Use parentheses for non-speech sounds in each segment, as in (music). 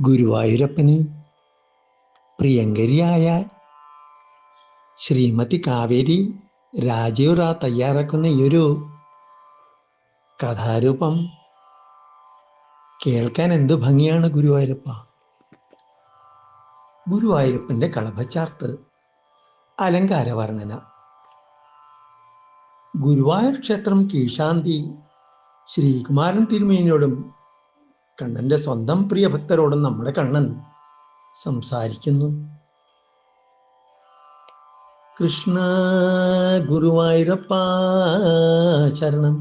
ഗുരുവായൂരപ്പന് പ്രിയങ്കരിയായ ശ്രീമതി കാവേരി രാജീവറ തയ്യാറാക്കുന്ന ഈ ഒരു കഥാരൂപം കേൾക്കാൻ എന്തു ഭംഗിയാണ് ഗുരുവായൂരപ്പ? ഗുരുവായൂരപ്പന്റെ കളഭച്ചാർത്ത് അലങ്കാര വർണന ഗുരുവായൂർ ക്ഷേത്രം കീഴ്ശാന്തി ശ്രീകുമാരൻ തിരുമേനിയോടും കണ്ണന്റെ സ്വന്തം പ്രിയഭക്തരോടും നമ്മുടെ കണ്ണൻ സംസാരിക്കുന്നു. കൃഷ്ണ ഗുരുവായൂരപ്പ ശരണം.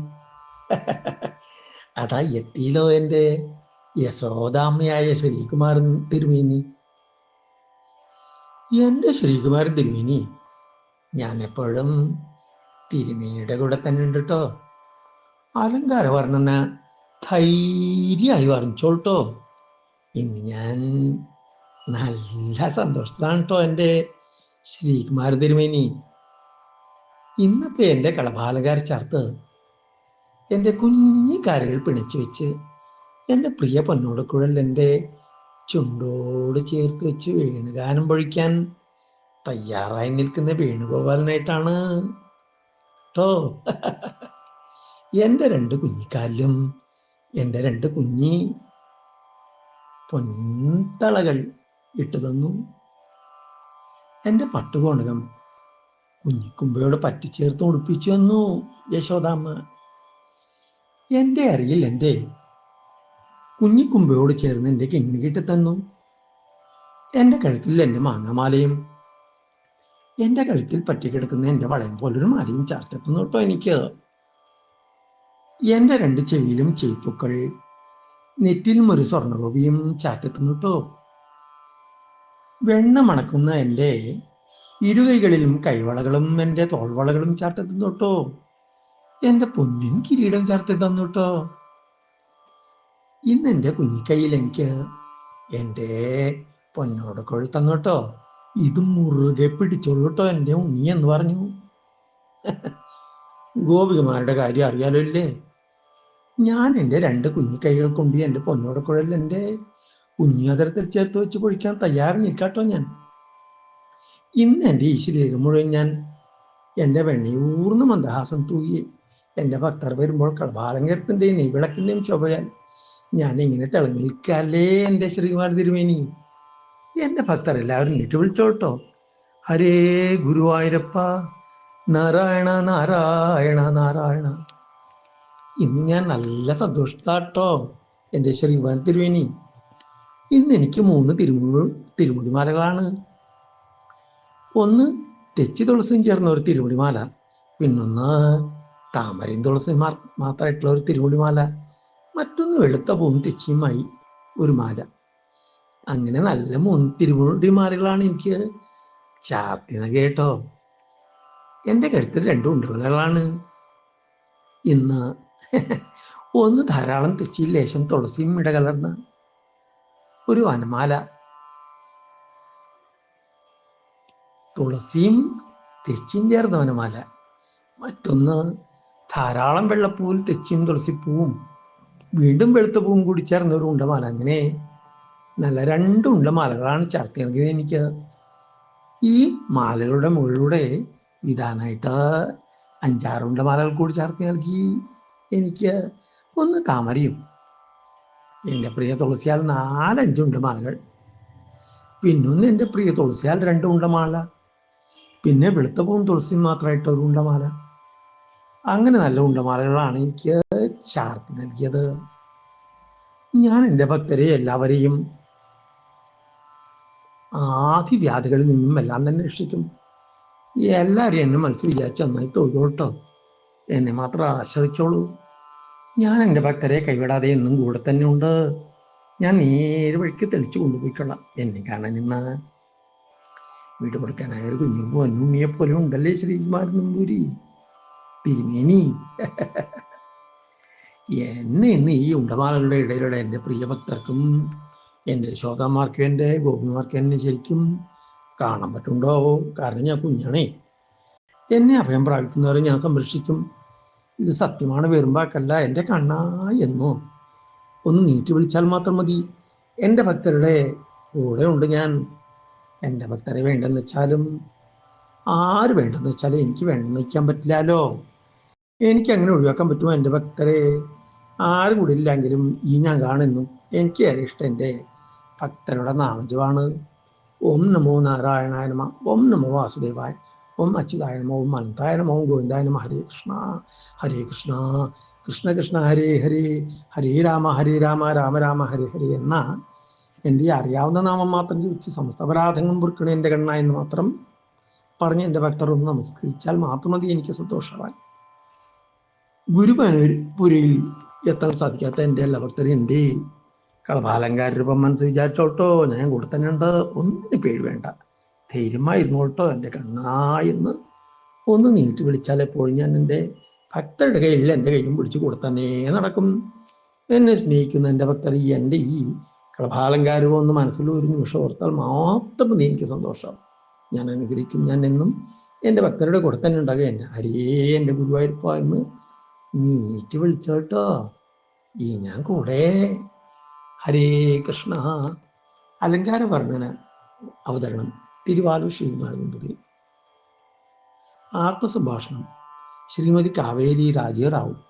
അതാ എത്തിയിലോ എന്റെ യശോദാമ്മയായ ശ്രീകുമാരൻ തിരുമേനി. എന്റെ ശ്രീകുമാരൻ തിരുമേനി ഞാൻ എപ്പോഴും തിരുമേനിയുടെ കൂടെ തന്നെ ഉണ്ട് കേട്ടോ അലങ്കാര ധൈര്യമായി വർണിച്ചോളട്ടോ ഇന്ന് ഞാൻ നല്ല സന്തോഷത്തിലാണ് കേട്ടോ എന്റെ ശ്രീകുമാര തിരുമേനി. ഇന്നത്തെ എന്റെ കളഭാലങ്കാര ചേർത്ത് എന്റെ കുഞ്ഞു കാര്യങ്ങൾ പിണിച്ചു വെച്ച് എന്റെ പ്രിയ പൊന്നോടക്കുഴൽ എന്റെ ചുണ്ടോട് ചേർത്ത് വെച്ച് വേണുഗാനം പൊഴിക്കാൻ തയ്യാറായി നിൽക്കുന്ന വേണുഗോപാലനായിട്ടാണ്. കേട്ടോ (laughs) എന്റെ രണ്ട് കുഞ്ഞിക്കാലിലും എന്റെ രണ്ട് കുഞ്ഞി പൊൻതളകൾ ഇട്ടു തന്നു. എന്റെ പട്ടുകോണകം കുഞ്ഞിക്കുമ്പയോട് പറ്റിച്ചേർത്ത് ഉടുപ്പിച്ചു വന്നു യശോദാമ്മ. എന്റെ അറിയിൽ എന്റെ കുഞ്ഞിക്കുമ്പയോട് ചേർന്ന് എന്റെ കിങ്ങിണി കിട്ടി തന്നു. എന്റെ കഴുത്തിൽ എന്റെ മാങ്ങാമാലയും എന്റെ കഴുത്തിൽ പറ്റിക്കിടക്കുന്ന എന്റെ വളയം പോലൊരു മാലയും ചേർത്തെത്തുന്നു കേട്ടോ എനിക്ക്. എന്റെ രണ്ട് ചെവിയിലും ചെയ്പ്പുക്കൾ നെറ്റിലും ഒരു സ്വർണരൂപിയും ചാറ്റെത്തുന്നു കേട്ടോ വെണ്ണ മണക്കുന്ന എന്റെ ഇരുകൈകളിലും കൈവളകളും എന്റെ തോൾവളകളും ചാർത്തെത്തുന്നു കേട്ടോ എന്റെ പൊന്നിൻ കിരീടം ചാർത്തെത്തുന്നു കേട്ടോ ഇന്ന് എന്റെ കുഞ്ഞിക്കൈയിൽ എനിക്ക് എന്റെ പൊന്നോട് കൊഴുത്തന്നു കേട്ടോ ഇത് മുറുകെ പിടിച്ചോളൂ കേട്ടോ എന്റെ ഉണ്ണി എന്ന് പറഞ്ഞു. (laughs) ഗോപികമാരുടെ കാര്യം അറിയാലോ ഇല്ലേ? ഞാൻ എന്റെ രണ്ട് കുഞ്ഞിക്കൈകൾ കൊണ്ട് എന്റെ പൊന്നോട് കുഴൽ എന്റെ കുഞ്ഞുതരത്തിൽ ചേർത്ത് വെച്ച് പൊഴിക്കാൻ തയ്യാറ് ഞാൻ. ഇന്ന് എന്റെ ഈ മുഴുവൻ ഞാൻ എന്റെ വെണ്ണി വെണ്ണയൂർന്ന് മന്ദഹാസം തൂകി എന്റെ ഭക്തർ വരുമ്പോൾ കളഭാലങ്കരത്തിന്റെയും നെയ്വിളക്കിന്റെയും ശോഭയാൽ ഞാൻ ഇങ്ങനെ തിളങ്ങി എന്റെ ശ്രീകുമാർ തിരുമേനി? എന്റെ ഭക്തർ എല്ലാവരും നീട്ടി വിളിച്ചോട്ടോ. ഹരേ ഗുരുവായൂരപ്പ നാരായണ നാരായണ നാരായണ. ഇന്ന് ഞാൻ നല്ല സന്തോഷത്താട്ടോ എന്റെ ശ്രീമാൻ തിരുവേനി. ഇന്ന് എനിക്ക് മൂന്ന് തിരുമുടി തിരുമുടിമാലകളാണ്. ഒന്ന് തെച്ചി തുളസിയും ചേർന്ന ഒരു തിരുമുടിമാല പിന്നൊന്ന് താമരയും തുളസിയും മാത്രമായിട്ടുള്ള ഒരു തിരുമുടിമാല മറ്റൊന്ന് വെളുത്ത പൂവും തെച്ചിയുമായി ഒരു മാല. അങ്ങനെ നല്ല മൂന്ന് തിരുമുടിമാലകളാണ് എനിക്ക്. ചാർത്തിന കേട്ടോ. എന്റെ കഴുത്തിൽ രണ്ടും ഉണ്ടുകളാണ് ഇന്ന് (laughs) ഒന്ന് ധാരാളം തെച്ചിയിൽ ലേശം തുളസിയും ഇടകലർന്ന ഒരു വനമാല. തുളസിയും തെച്ചിയും ചേർന്ന വനമാല. മറ്റൊന്ന് ധാരാളം വെള്ളപ്പൂവിൽ തെച്ചിയും തുളസിപ്പൂവും വീണ്ടും വെളുത്ത പൂവും കൂടി ചേർന്ന ഒരു ഉണ്ടമാല. അങ്ങനെ നല്ല രണ്ട് ഉണ്ടമാലകളാണ് ചാർത്തി നൽകിയത് എനിക്ക്. ഈ മാലകളുടെ മുകളിലൂടെ വിധാനായിട്ട് അഞ്ചാറ് ഉണ്ടമാലകൾ കൂടി ചേർത്ത് നൽകി. എനിക്ക് ഒന്ന് താമരയും എന്റെ പ്രിയ തുളസിയാൽ നാലഞ്ചുണ്ട് മാലകൾ. പിന്നൊന്ന് എന്റെ പ്രിയ തുളസിയാൽ രണ്ട് ഉണ്ടമാല പിന്നെ വെളുത്തപ്പവും തുളസിയും മാത്രമായിട്ട് ഒരു ഉണ്ടമാല അങ്ങനെ നല്ല ഉണ്ടമാലകളാണ് എനിക്ക് ചാർത്തി നൽകിയത്. ഞാൻ എന്റെ ഭക്തരെ എല്ലാവരെയും ആദിവ്യാധികളിൽ നിന്നും എല്ലാം തന്നെ രക്ഷിക്കും. എല്ലാവരെയും എന്നെ മനസ്സിൽ വിചാരിച്ച് നന്നായി തൊഴുതോട്ടോ എന്നെ മാത്രം ആശ്രയിച്ചോളൂ. ഞാൻ എന്റെ ഭക്തരെ കൈവിടാതെ എന്നും കൂടെ തന്നെ ഉണ്ട്. ഞാൻ നേരെ വഴിക്ക് തെളിച്ചു കൊണ്ടുപോയിക്കൊള്ളാം. എന്നെ കാണാൻ നിന്ന. വീട് കൊടുക്കാനായ ഒരു കുഞ്ഞു പൊന്നുണ്ണിയെ പോലെ ഉണ്ടല്ലേ ശ്രീകുമാരൻ നമ്പൂരി? തിരുമേനി. എന്നെ ഇന്ന് ഈ ഉണ്ടമാലകളുടെ ഇടയിലൂടെ എന്റെ പ്രിയ ഭക്തർക്കും എന്റെ ശോകന്മാർക്കും എന്റെ ഗോപിമാർക്കും എന്നെ ശരിക്കും കാണാൻ പറ്റുണ്ടോ കാരണം ഞാൻ കുഞ്ഞാണേ. എന്നെ അഭയം പ്രാപിക്കുന്നവരെ ഞാൻ സംരക്ഷിക്കും. ഇത് സത്യമാണ് വെറുമ്പാക്കല്ല എന്റെ കണ്ണാ എന്നോ? ഒന്ന് നീട്ടി വിളിച്ചാൽ മാത്രം മതി. എന്റെ ഭക്തരുടെ കൂടെ ഉണ്ട് ഞാൻ. എന്റെ ഭക്തരെ വേണ്ടെന്ന് വെച്ചാലും ആര് വേണ്ടെന്ന് വെച്ചാലും എനിക്ക് വേണ്ടെന്ന് വയ്ക്കാൻ പറ്റില്ലല്ലോ എനിക്ക് അങ്ങനെ ഒഴിവാക്കാൻ പറ്റുമോ എന്റെ ഭക്തരെ? ആരും കൂടെ ഇല്ലെങ്കിലും ഈ ഞാൻ കാണുന്നു. എനിക്ക് ഏറെ ഇഷ്ടം എന്റെ ഭക്തരുടെ നാമജമാണ് ഓം നമോ നാരായണായ നമ. ഓം നമോ വാസുദേവായ. ഓം അച്യുതായ നമ ഓം അനന്തായ നമ ഓം ഗോവിന്ദായ നമ ഹരേ കൃഷ്ണ ഹരേ കൃഷ്ണ കൃഷ്ണ കൃഷ്ണ ഹരേ ഹരേ ഹരേ രാമ ഹരേ രാമ രാമ രാമ ഹരേ ഹരേ എന്ന എന്റെ ഈ അറിയാവുന്ന നാമം മാത്രം ജീവിച്ച് സമസ്ത അപരാധങ്ങളും പൊറുക്കണേ എന്റെ കണ്ണ എന്ന് മാത്രം പറഞ്ഞ് എന്റെ ഭക്തർ ഒന്ന് നമസ്കരിച്ചാൽ മാത്രം മതി എനിക്ക് സന്തോഷമാവാൻ ഗുരുപുരയിൽ എത്താൻ സാധിക്കാത്ത എന്റെ എല്ലാ ഭക്തരും എന്റെ കളഭാലങ്കാര രൂപം മനസ്സ് വിചാരിച്ചോട്ടോ ഞാൻ കൂടെ തന്നെ ഉണ്ട് ഒന്നിന് പേര് വേണ്ട. ധൈര്യമായിരുന്നോട്ടോ എന്റെ കണ്ണായെന്ന് ഒന്ന് നീട്ടി വിളിച്ചാൽ എപ്പോഴും ഞാൻ എന്റെ ഭക്തരുടെ കയ്യിൽ എന്റെ കയ്യും പിടിച്ച് കൊടുത്തന്നേ നടക്കും. എന്നെ സ്നേഹിക്കുന്ന എന്റെ ഭക്തർ ഈ എന്റെ ഈ കളഭാലങ്കാരവും ഒന്ന് മനസ്സിൽ ഒരു നിമിഷം ഓർത്താൽ മാത്രം നീ എനിക്ക് സന്തോഷം. ഞാൻ അനുഗ്രഹിക്കും. ഞാൻ എന്നും എന്റെ ഭക്തരുടെ കൂടെ തന്നെ ഉണ്ടാകുക എന്റെ ഹരിയേ എന്റെ ഗുരുവായൂരപ്പ എന്ന് നീട്ടി വിളിച്ചോട്ടോ. ഈ ഞാൻ കൂടെ. ഹരേ കൃഷ്ണ. അലങ്കാര അവതരണം. തിരുവാലൂർ ശ്രീകുമാരകുമ്പതി ആത്മസംഭാഷണം. ശ്രീമതി കാവേരി രാജീറാവു.